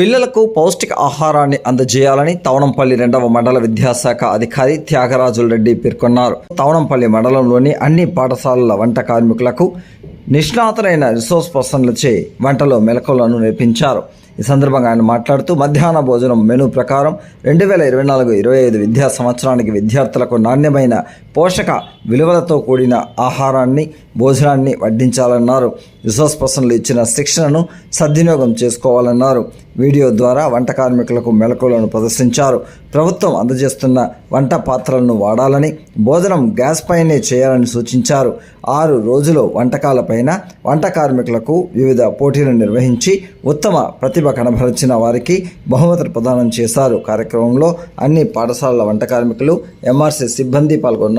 పిల్లలకు పౌష్టిక ఆహారాన్ని అందజేయాలని తవణంపల్లి రెండవ మండల విద్యాశాఖ అధికారి త్యాగరాజుల రెడ్డి పేర్కొన్నారు. తవణంపల్లి మండలంలోని అన్ని పాఠశాలల వంట కార్మికులకు నిష్ణాతులైన రిసోర్స్ పర్సన్లచే వంటలో మెలకువలను నేర్పించారు. ఈ సందర్భంగా ఆయన మాట్లాడుతూ మధ్యాహ్న భోజనం మెనూ ప్రకారం రెండు వేల ఇరవై నాలుగు ఇరవై ఐదు విద్యా సంవత్సరానికి విద్యార్థులకు నాణ్యమైన పోషక విలువలతో కూడిన ఆహారాన్ని భోజనాన్ని వడ్డించాలన్నారు. రిసోర్స్ పర్సన్లు ఇచ్చిన శిక్షణను సద్వినియోగం చేసుకోవాలన్నారు. వీడియో ద్వారా వంట కార్మికులకు మెలకువలను ప్రదర్శించారు. ప్రభుత్వం అందజేస్తున్న వంట పాత్రలను వాడాలని భోజనం గ్యాస్ పైనే చేయాలని సూచించారు. ఆరు రోజులు వంటకాలపైన వంట కార్మికులకు వివిధ పోటీలు నిర్వహించి ఉత్తమ ప్రతిభ కనబరిచిన వారికి బహుమతులు ప్రదానం చేశారు. కార్యక్రమంలో అన్ని పాఠశాలల వంట కార్మికులు ఎంఆర్సీ సిబ్బంది పాల్గొన్నారు.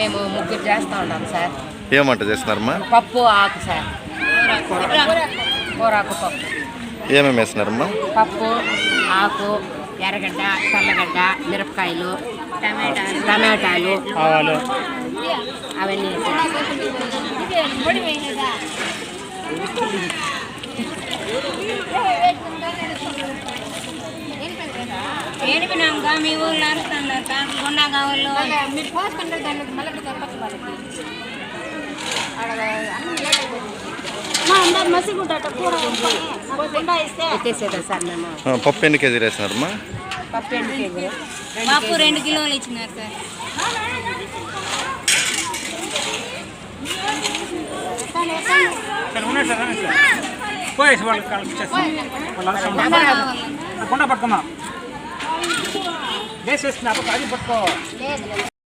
మేము ముగ్గురు చేస్తూ ఉన్నాం సార్. ఏమంట చేస్తున్నారమ్మా? పప్పు ఆకు సార్. కూరాకు పప్పు. ఏమేమి వేస్తున్నారమ్మా? పప్పు ఆకు ఎర్రగడ్డ తెల్లగడ్డ మిరపకాయలు టమాటాలు టమాటాలు ఆవాలు. అవన్నీ ఏడిపినాంగా మీ ఊళ్ళో అరుస్తున్నారు ఉన్న కావాలో మీరు పోసుకుంటారు దానికి మళ్ళీ చెప్పచ్చు వాళ్ళకి. పప్పు ఎన్ని కేజీలు వేస్తున్నారమ్మా పప్పు రెండు కిలోలు ఇచ్చినారు సార్. పోయేసి వాళ్ళు లేదు. కుండ పట్టుకుందాం వేసేస్తున్నా అది పట్టుకో